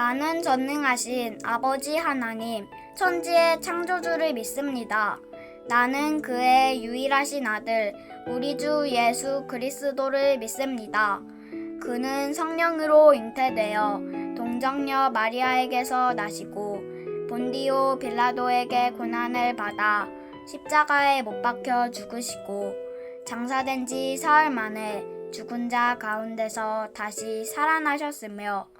나는 전능하신 아버지 하나님, 천지의 창조주를 믿습니다. 나는 그의 유일하신 아들, 우리 주 예수 그리스도를 믿습니다. 그는 성령으로 잉태되어 동정녀 마리아에게서 나시고 본디오 빌라도에게 고난을 받아 십자가에 못 박혀 죽으시고 장사된 지 사흘 만에 죽은 자 가운데서 다시 살아나셨으며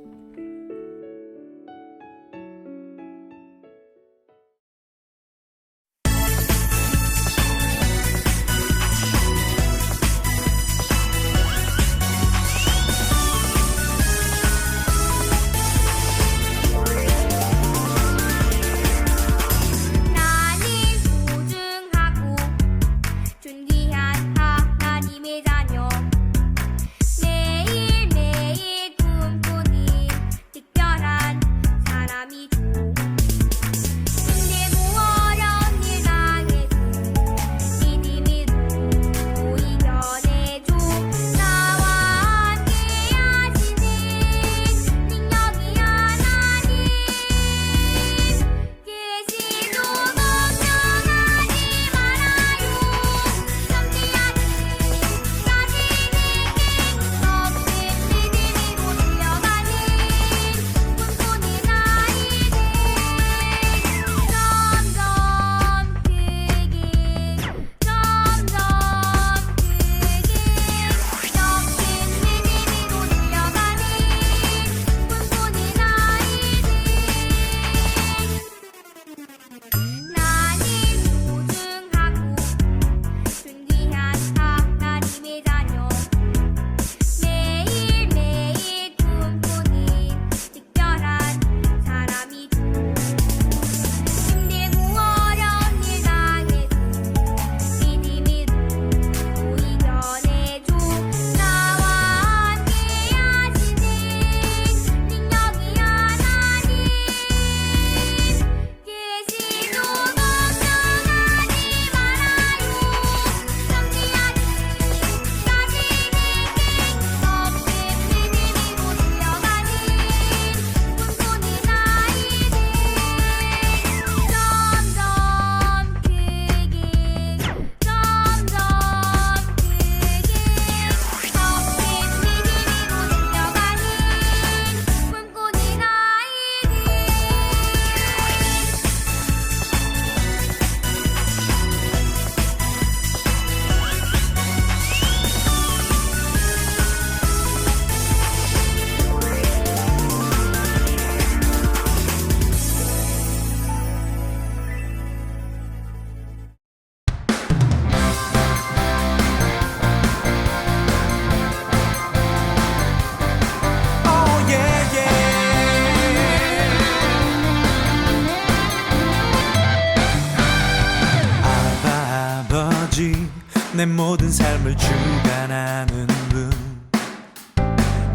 내 모든 삶을 주관하는 분.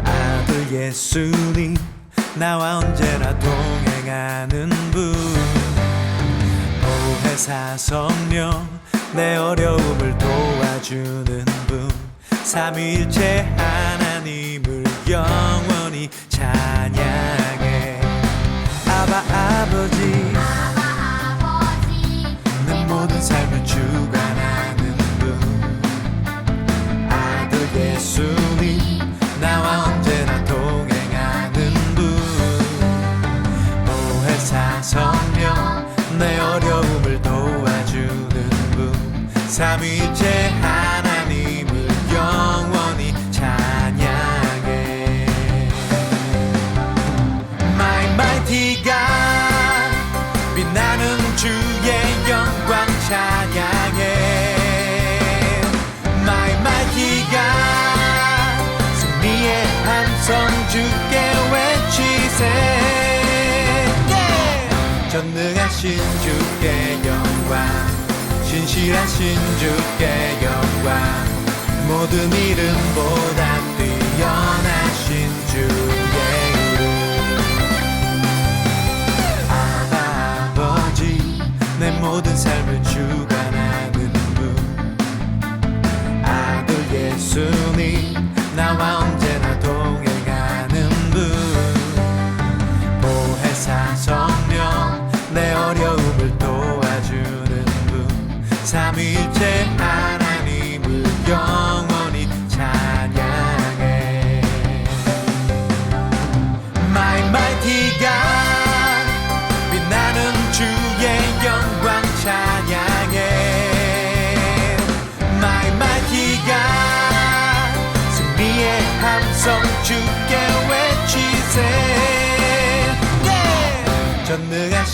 아들 예수님 나와 언제나 동행하는 분. 보혜사 성령 내 어려움을 도와주는 분. 삼위일체 하나님을 영원히 찬양 삼위일체 하나님을 영원히 찬양해. My mighty God 빛나는 주의 영광 찬양해. My mighty God 승리의 함성 주께 외치세! 전능하신 주께 영광 신실하신 주께 영광. 모든 이름보다 뛰어나신 주의 이름 아버지 내 모든 삶을 주관하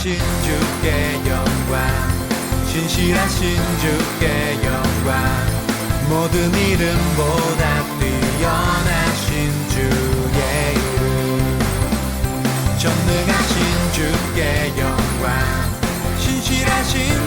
전능하신 주께 영광 신실하신 주께 영광. 모든 이름보다 뛰어나신 주의 이름. 전능하신 주께 영광 신실하신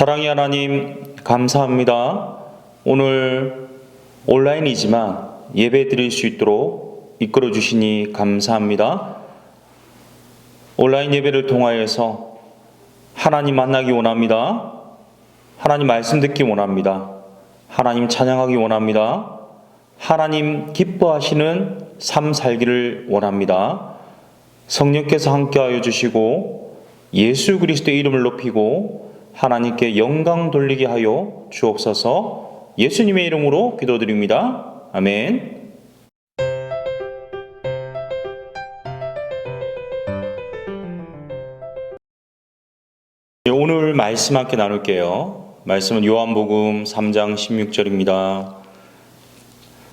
사랑의 하나님, 감사합니다. 오늘 온라인이지만 예배 드릴 수 있도록 이끌어 주시니 감사합니다. 온라인 예배를 통하여서 하나님 만나기 원합니다. 하나님 말씀 듣기 원합니다. 하나님 찬양하기 원합니다. 하나님 기뻐하시는 삶 살기를 원합니다. 성령께서 함께하여 주시고 예수 그리스도의 이름을 높이고 하나님께 영광 돌리게 하여 주옵소서 예수님의 이름으로 기도드립니다. 아멘. 네, 오늘 말씀 함께 나눌게요. 말씀은 요한복음 3장 16절입니다.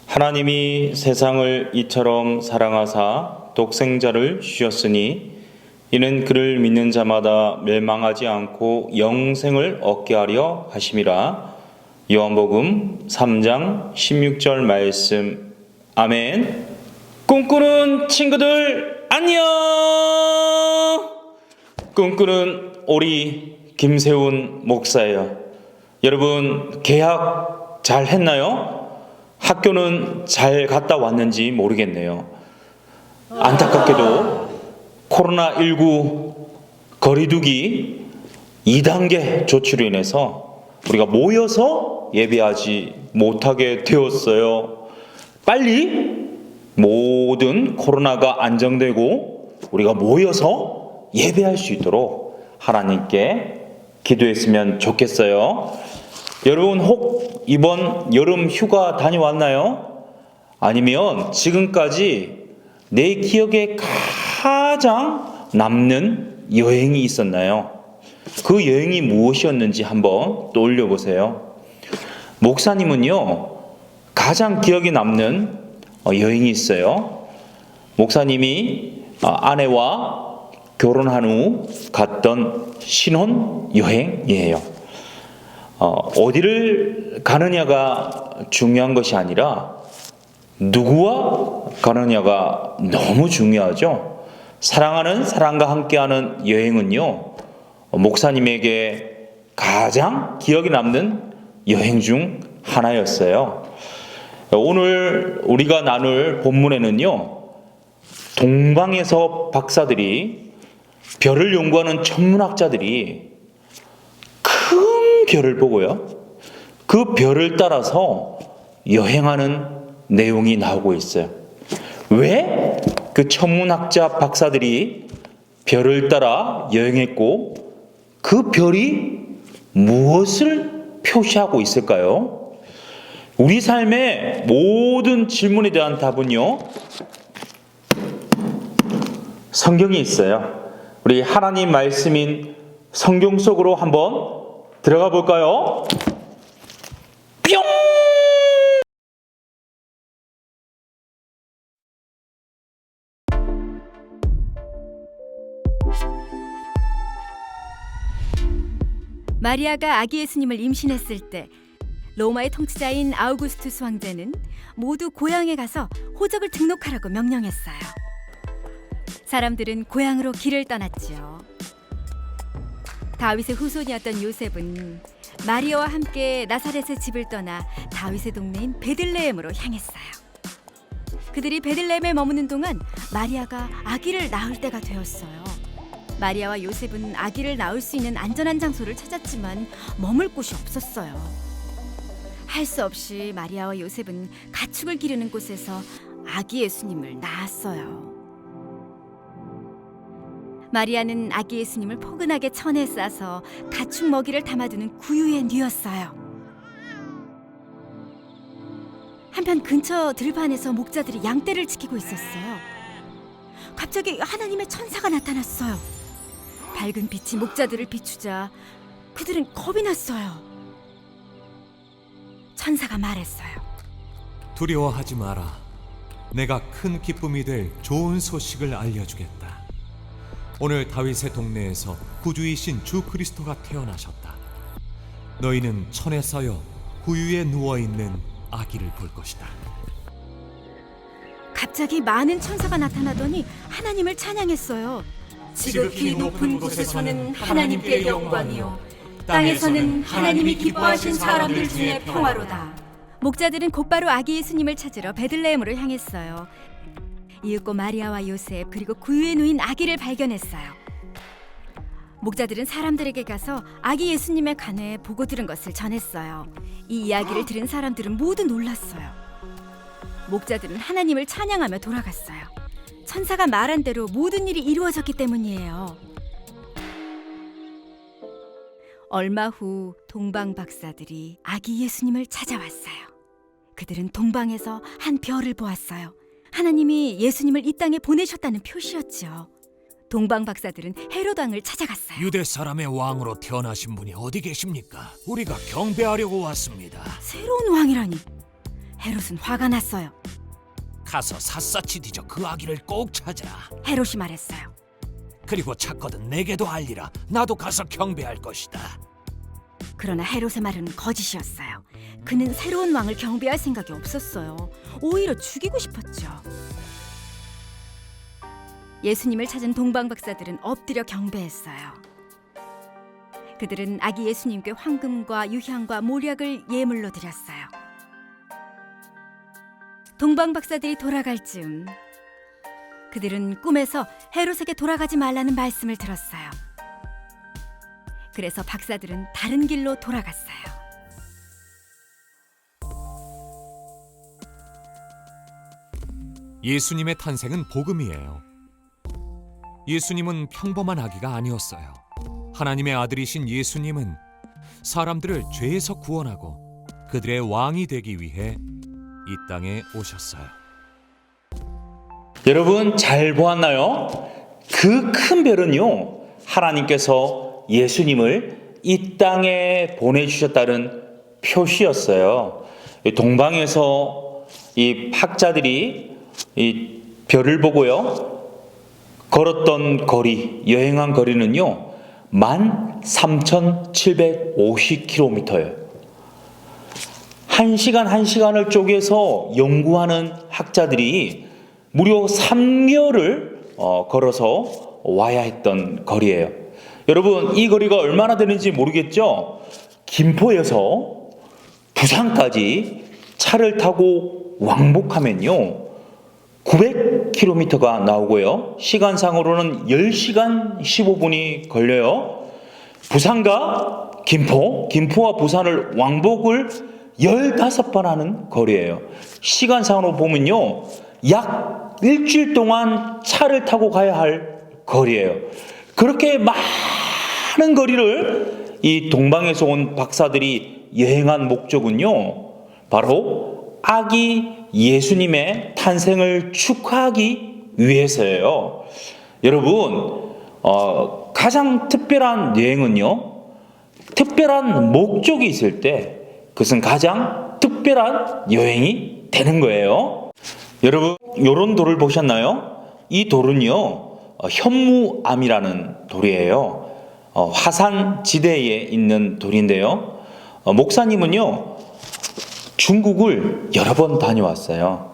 하나님이 세상을 이처럼 사랑하사 독생자를 주셨으니 이는 그를 믿는 자마다 멸망하지 않고 영생을 얻게 하려 하심이라. 요한복음 3장 16절 말씀. 아멘. 꿈꾸는 친구들 안녕. 꿈꾸는 우리 김세훈 목사예요. 여러분 계약 잘 했나요? 학교는 잘 갔다 왔는지 모르겠네요. 안타깝게도 코로나19 거리두기 2단계 조치로 인해서 우리가 모여서 예배하지 못하게 되었어요. 빨리 모든 코로나가 안정되고 우리가 모여서 예배할 수 있도록 하나님께 기도했으면 좋겠어요. 여러분 혹 이번 여름 휴가 다녀왔나요? 아니면 지금까지 내 기억에 가장 남는 여행이 있었나요? 그 여행이 무엇이었는지 한번 떠올려 보세요. 목사님은요, 가장 기억에 남는 어, 여행이 있어요. 목사님이 어, 아내와 결혼한 후 갔던 신혼 여행이에요. 어, 어디를 가느냐가 중요한 것이 아니라 누구와 가느냐가 너무 중요하죠. 사랑하는 사람과 함께하는 여행은요, 어, 목사님에게 가장 기억에 남는 여행 중 하나였어요. 오늘 우리가 나눌 본문에는요, 동방에서 박사들이 별을 연구하는 천문학자들이 큰 별을 보고요, 그 별을 따라서 여행하는 내용이 나오고 있어요. 왜 그 천문학자 박사들이 별을 따라 여행했고 그 별이 무엇을 표시하고 있을까요? 우리 삶의 모든 질문에 대한 답은요, 성경이 있어요. 우리 하나님 말씀인 성경 속으로 한번 들어가 볼까요? 뿅! 마리아가 아기 예수님을 임신했을 때 로마의 통치자인 아우구스투스 황제는 모두 고향에 가서 호적을 등록하라고 명령했어요. 사람들은 고향으로 길을 떠났지요. 다윗의 후손이었던 요셉은 마리아와 함께 나사렛의 집을 떠나 다윗의 동네인 베들레헴으로 향했어요. 그들이 베들레헴에 머무는 동안 마리아가 아기를 낳을 때가 되었어요. 마리아와 요셉은 아기를 낳을 수 있는 안전한 장소를 찾았지만 머물 곳이 없었어요. 할 수 없이 마리아와 요셉은 가축을 기르는 곳에서 아기 예수님을 낳았어요. 마리아는 아기 예수님을 포근하게 천에 싸서 가축 먹이를 담아두는 구유에 뉘었어요. 한편 근처 들판에서 목자들이 양떼를 지키고 있었어요. 갑자기 하나님의 천사가 나타났어요. 밝은 빛이 목자들을 비추자 그들은 겁이 났어요. 천사가 말했어요. 두려워하지 마라. 내가 큰 기쁨이 될 좋은 소식을 알려주겠다. 오늘 다윗의 동네에서 구주이신 주 그리스도가 태어나셨다. 너희는 천에 쌓여 구유에 누워 있는 아기를 볼 것이다. 갑자기 많은 천사가 나타나더니 하나님을 찬양했어요. 지극히 높은 곳에서는 하나님께 영광이요 땅에서는 하나님이 기뻐하신 사람들 중에 평화로다. 목자들은 곧바로 아기 예수님을 찾으러 베들레헴으로 향했어요. 이윽고 마리아와 요셉 그리고 구유에 누인 아기를 발견했어요. 목자들은 사람들에게 가서 아기 예수님의 간에 보고 들은 것을 전했어요. 이 이야기를 들은 사람들은 모두 놀랐어요. 목자들은 하나님을 찬양하며 돌아갔어요. 천사가 말한 대로 모든 일이 이루어졌기 때문이에요. 얼마 후 동방 박사들이 아기 예수님을 찾아왔어요. 그들은 동방에서 한 별을 보았어요. 하나님이 예수님을 이 땅에 보내셨다는 표시였죠. 동방 박사들은 헤롯 왕을 찾아갔어요. 유대 사람의 왕으로 태어나신 분이 어디 계십니까? 우리가 경배하려고 왔습니다. 새로운 왕이라니. 헤롯은 화가 났어요. 가서 샅샅이 뒤져 그 아기를 꼭 찾아. 헤롯이 말했어요. 그리고 찾거든 내게도 알리라. 나도 가서 경배할 것이다. 그러나 헤롯의 말은 거짓이었어요. 그는 새로운 왕을 경배할 생각이 없었어요. 오히려 죽이고 싶었죠. 예수님을 찾은 동방 박사들은 엎드려 경배했어요. 그들은 아기 예수님께 황금과 유향과 모략을 예물로 드렸어요. 동방 박사들이 돌아갈 즈음 그들은 꿈에서 헤롯에게 돌아가지 말라는 말씀을 들었어요. 그래서 박사들은 다른 길로 돌아갔어요. 예수님의 탄생은 복음이에요. 예수님은 평범한 아기가 아니었어요. 하나님의 아들이신 예수님은 사람들을 죄에서 구원하고 그들의 왕이 되기 위해 이 땅에 오셨어요. 여러분 잘 보았나요? 그 큰 별은요 하나님께서 예수님을 이 땅에 보내주셨다는 표시였어요. 이 동방에서 이 학자들이 이 별을 보고요 걸었던 거리 여행한 거리는요 만 3,750km예요. 한 시간 한 시간을 쪼개서 연구하는 학자들이 무려 3개월을 어, 걸어서 와야 했던 거리예요. 여러분 이 거리가 얼마나 되는지 모르겠죠? 김포에서 부산까지 차를 타고 왕복하면요 900km가 나오고요 시간상으로는 10시간 15분이 걸려요. 부산과 김포, 김포와 부산을 왕복을 15번 하는 거리예요. 시간상으로 보면요. 약 일주일 동안 차를 타고 가야 할 거리예요. 그렇게 많은 거리를 이 동방에서 온 박사들이 여행한 목적은요. 바로 아기 예수님의 탄생을 축하하기 위해서예요. 여러분, 어, 가장 특별한 여행은요. 특별한 목적이 있을 때 그것은 가장 특별한 여행이 되는 거예요. 여러분, 요런 돌을 보셨나요? 이 돌은요, 어, 현무암이라는 돌이에요. 어, 화산 지대에 있는 돌인데요. 어, 목사님은요, 중국을 여러 번 다녀왔어요.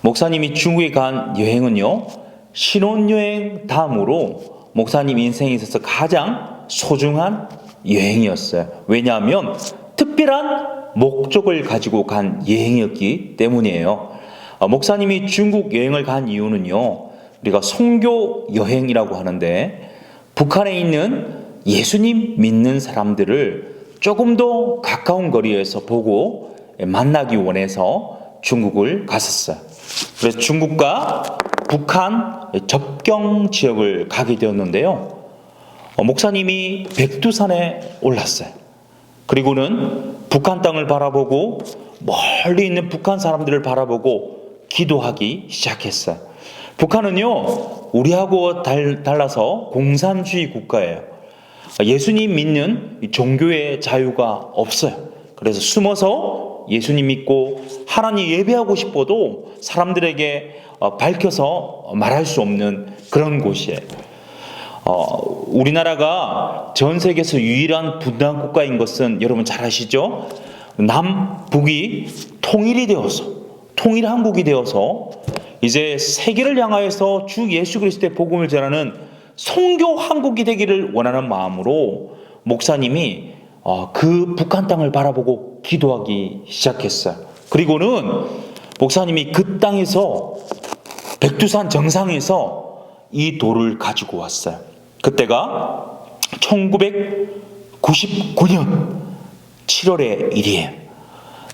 목사님이 중국에 간 여행은요, 신혼여행 다음으로 목사님 인생에 있어서 가장 소중한 여행이었어요. 왜냐하면 특별한 목적을 가지고 간 여행이었기 때문이에요. 어, 목사님이 중국 여행을 간 이유는요, 우리가 선교 여행이라고 하는데, 북한에 있는 예수님 믿는 사람들을 조금 더 가까운 거리에서 보고 만나기 원해서 중국을 갔었어요. 그래서 중국과 북한 접경 지역을 가게 되었는데요. 어, 목사님이 백두산에 올랐어요. 그리고는 북한 땅을 바라보고 멀리 있는 북한 사람들을 바라보고 기도하기 시작했어요. 북한은요, 우리하고 달, 달라서 공산주의 국가예요. 예수님 믿는 이 종교의 자유가 없어요. 그래서 숨어서 예수님 믿고 하나님 예배하고 싶어도 사람들에게 어, 밝혀서 말할 수 없는 그런 곳이에요. 어, 우리나라가 전 세계에서 유일한 분단 국가인 것은 여러분 잘 아시죠? 남북이 통일이 되어서 통일 한국이 되어서 이제 세계를 향하여서 주 예수 그리스도의 복음을 전하는 성교 한국이 되기를 원하는 마음으로 목사님이 어, 그 북한 땅을 바라보고 기도하기 시작했어요. 그리고는 목사님이 그 땅에서 백두산 정상에서 이 돌을 가지고 왔어요. 그때가 1999년 7월의 일이에요.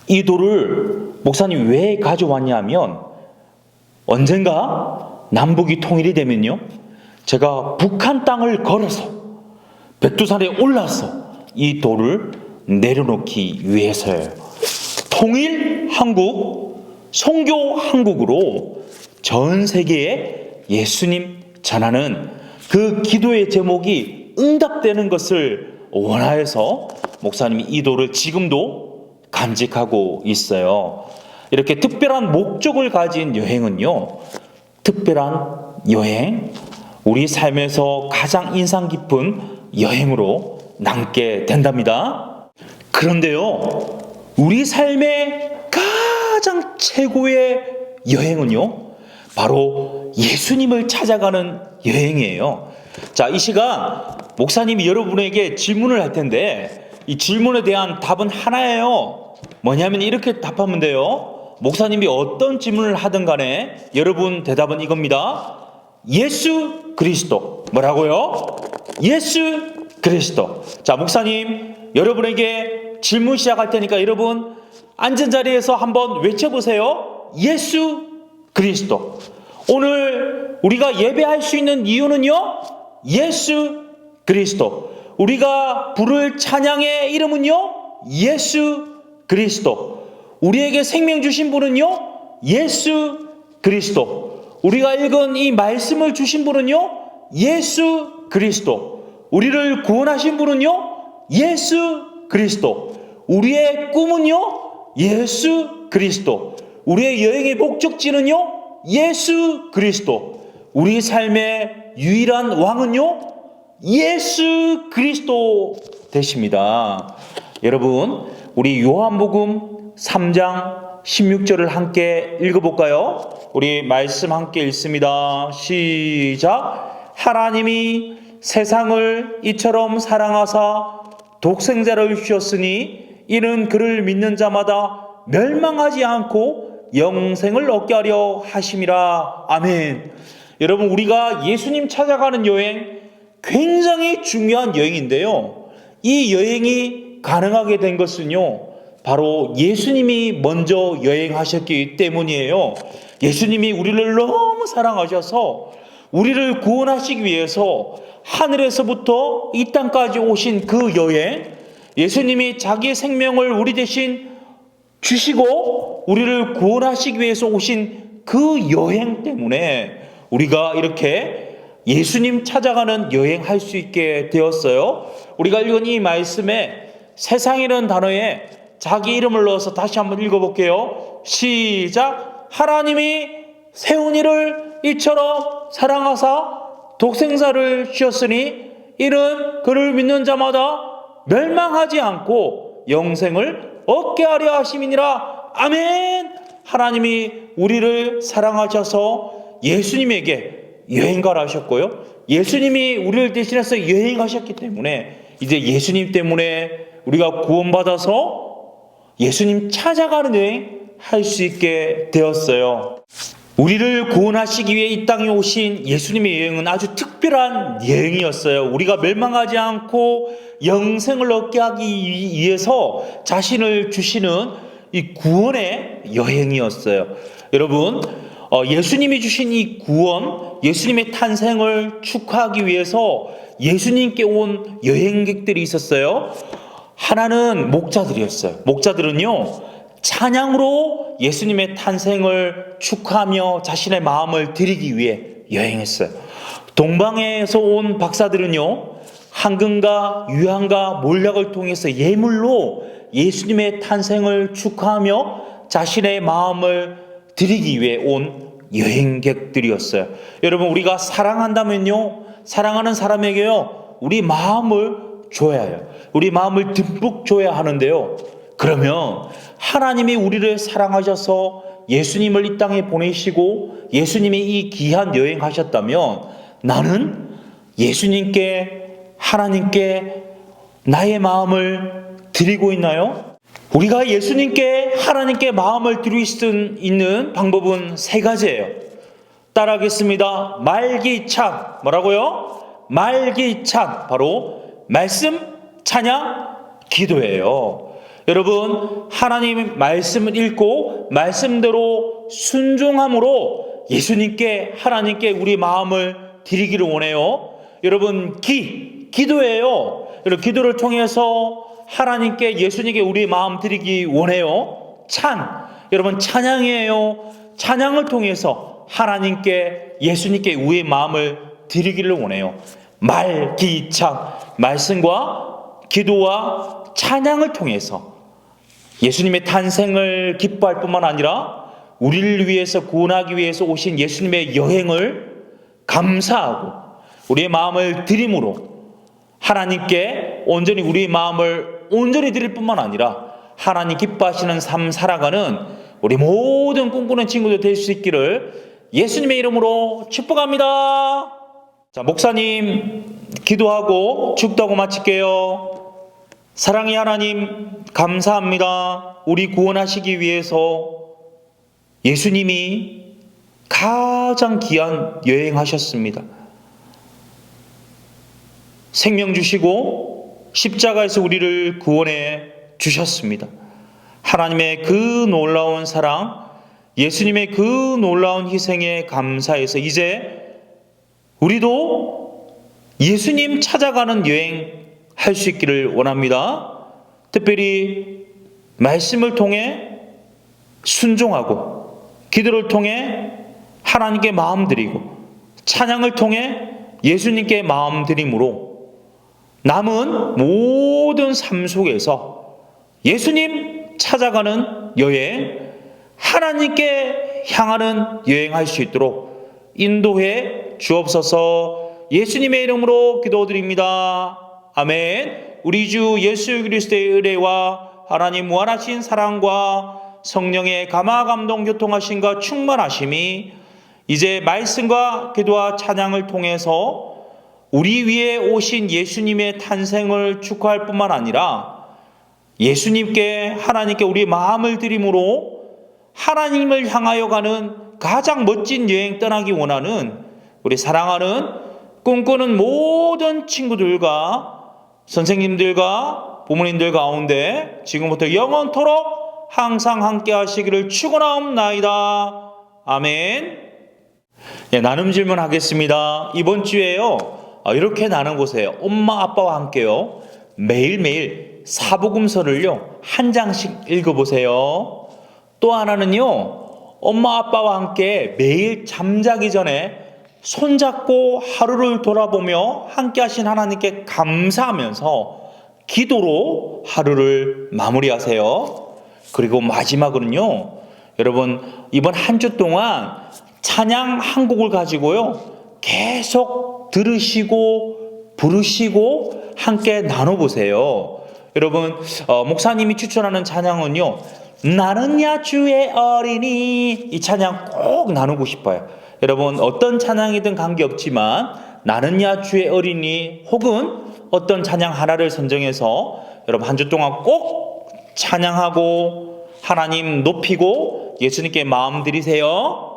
이 돌을 목사님 왜 가져왔냐면 언젠가 남북이 통일이 되면요. 제가 북한 땅을 걸어서 백두산에 올라서 이 돌을 내려놓기 위해서예요. 통일 한국, 성교 한국으로 전 세계에 예수님 전하는 그 기도의 제목이 응답되는 것을 원하여서 목사님이 이 돌을 지금도 간직하고 있어요. 이렇게 특별한 목적을 가진 여행은요, 특별한 여행, 우리 삶에서 가장 인상 깊은 여행으로 남게 된답니다. 그런데요, 우리 삶의 가장 최고의 여행은요, 바로 예수님을 찾아가는 여행이에요. 자, 이 시간 목사님이 여러분에게 질문을 할 텐데, 이 질문에 대한 답은 하나예요. 뭐냐면 이렇게 답하면 돼요. 목사님이 어떤 질문을 하든 간에 여러분 대답은 이겁니다. 예수 그리스도. 뭐라고요? 예수 그리스도. 자, 목사님, 여러분에게 질문 시작할 테니까 여러분 앉은 자리에서 한번 외쳐보세요. 예수 그리스도. 오늘 우리가 예배할 수 있는 이유는요? 예수 그리스도. 우리가 부를 찬양의 이름은요? 예수 그리스도. 우리에게 생명 주신 분은요? 예수 그리스도. 우리가 읽은 이 말씀을 주신 분은요? 예수 그리스도. 우리를 구원하신 분은요? 예수 그리스도. 우리의 꿈은요? 예수 그리스도. 우리의 여행의 목적지는요? 예수 그리스도. 우리 삶의 유일한 왕은요? 예수 그리스도 되십니다. 여러분, 우리 요한복음 3장 16절을 함께 읽어볼까요? 우리 말씀 함께 읽습니다. 시작. 하나님이 세상을 이처럼 사랑하사 독생자를 주셨으니 이는 그를 믿는 자마다 멸망하지 않고 영생을 얻게 하려 하심이라. 아멘. 여러분, 우리가 예수님 찾아가는 여행 굉장히 중요한 여행인데요. 이 여행이 가능하게 된 것은요, 바로 예수님이 먼저 여행하셨기 때문이에요. 예수님이 우리를 너무 사랑하셔서 우리를 구원하시기 위해서 하늘에서부터 이 땅까지 오신 그 여행, 예수님이 자기의 생명을 우리 대신 주시고 우리를 구원하시기 위해서 오신 그 여행 때문에 우리가 이렇게 예수님 찾아가는 여행할 수 있게 되었어요. 우리가 읽은 이 말씀에 세상이라는 단어에 자기 이름을 넣어서 다시 한번 읽어볼게요. 시작. 하나님이 세운 이를 이처럼 사랑하사 독생자를 주셨으니 이는 그를 믿는 자마다 멸망하지 않고 영생을 얻게 하려 하심이니라. 아멘. 하나님이 우리를 사랑하셔서 예수님에게 여행가를 하셨고요. 예수님이 우리를 대신해서 여행하셨기 때문에 이제 예수님 때문에 우리가 구원받아서 예수님 찾아가는 여행 할 수 있게 되었어요. 우리를 구원하시기 위해 이 땅에 오신 예수님의 여행은 아주 특별한 여행이었어요. 우리가 멸망하지 않고 영생을 얻게 하기 위해서 자신을 주시는 이 구원의 여행이었어요. 여러분, 어, 예수님이 주신 이 구원, 예수님의 탄생을 축하하기 위해서 예수님께 온 여행객들이 있었어요. 하나는 목자들이었어요. 목자들은요, 찬양으로 예수님의 탄생을 축하하며 자신의 마음을 드리기 위해 여행했어요. 동방에서 온 박사들은요, 황금과 유황과 몰약을 통해서 예물로 예수님의 탄생을 축하하며 자신의 마음을 드리기 위해 온 여행객들이었어요. 여러분, 우리가 사랑한다면요, 사랑하는 사람에게요, 우리 마음을 줘야 해요. 우리 마음을 듬뿍 줘야 하는데요. 그러면 하나님이 우리를 사랑하셔서 예수님을 이 땅에 보내시고 예수님이 이 귀한 여행하셨다면 나는 예수님께 하나님께 나의 마음을 드리고 있나요? 우리가 예수님께 하나님께 마음을 드릴 수 있는 방법은 세 가지예요. 따라하겠습니다. 말기찬 뭐라고요? 말기찬 바로 말씀, 찬양, 기도예요. 여러분 하나님 말씀을 읽고 말씀대로 순종함으로 예수님께 하나님께 우리 마음을 드리기를 원해요. 여러분 기 기도예요. 여러분 기도를 통해서 하나님께 예수님께 우리 마음 드리기 원해요. 찬 여러분 찬양이에요. 찬양을 통해서 하나님께 예수님께 우리의 마음을 드리기를 원해요. 말, 기, 찬 말씀과 기도와 찬양을 통해서 예수님의 탄생을 기뻐할 뿐만 아니라 우리를 위해서 구원하기 위해서 오신 예수님의 여행을 감사하고 우리의 마음을 드림으로 하나님께 온전히 우리의 마음을 온전히 드릴 뿐만 아니라 하나님 기뻐하시는 삶 살아가는 우리 모든 꿈꾸는 친구들 될 수 있기를 예수님의 이름으로 축복합니다. 자, 목사님 기도하고 축도하고 마칠게요. 사랑의 하나님 감사합니다. 우리 구원하시기 위해서 예수님이 가장 귀한 여행하셨습니다. 생명 주시고 십자가에서 우리를 구원해 주셨습니다. 하나님의 그 놀라운 사랑, 예수님의 그 놀라운 희생에 감사해서 이제 우리도 예수님 찾아가는 여행 할 수 있기를 원합니다. 특별히 말씀을 통해 순종하고 기도를 통해 하나님께 마음 드리고 찬양을 통해 예수님께 마음 드림으로 남은 모든 삶 속에서 예수님 찾아가는 여행, 하나님께 향하는 여행할 수 있도록 인도해 주옵소서 예수님의 이름으로 기도드립니다. 아멘. 우리 주 예수 그리스도의 은혜와 하나님 무한하신 사랑과 성령의 감화 감동 교통하심과 충만하심이 이제 말씀과 기도와 찬양을 통해서 우리 위에 오신 예수님의 탄생을 축하할 뿐만 아니라 예수님께 하나님께 우리 마음을 드림으로 하나님을 향하여 가는 가장 멋진 여행 떠나기 원하는 우리 사랑하는 꿈꾸는 모든 친구들과 선생님들과 부모님들 가운데 지금부터 영원토록 항상 함께 하시기를 축원하옵나이다. 아멘. 네, 나눔 질문 하겠습니다. 이번 주에요. 어, 이렇게 나눠 보세요. 엄마 아빠와 함께요. 매일매일 사복음서를요. 한 장씩 읽어 보세요. 또 하나는요. 엄마 아빠와 함께 매일 잠자기 전에 손잡고 하루를 돌아보며 함께 하신 하나님께 감사하면서 기도로 하루를 마무리하세요. 그리고 마지막으로는요. 여러분 이번 한 주 동안 찬양 한 곡을 가지고요. 계속 들으시고 부르시고 함께 나눠보세요. 여러분 어, 목사님이 추천하는 찬양은요. 나는 야 주의 어린이 이 찬양 꼭 나누고 싶어요. 여러분 어떤 찬양이든 관계없지만 나는 야 주의 어린이 혹은 어떤 찬양 하나를 선정해서 여러분 한 주 동안 꼭 찬양하고 하나님 높이고 예수님께 마음 드리세요.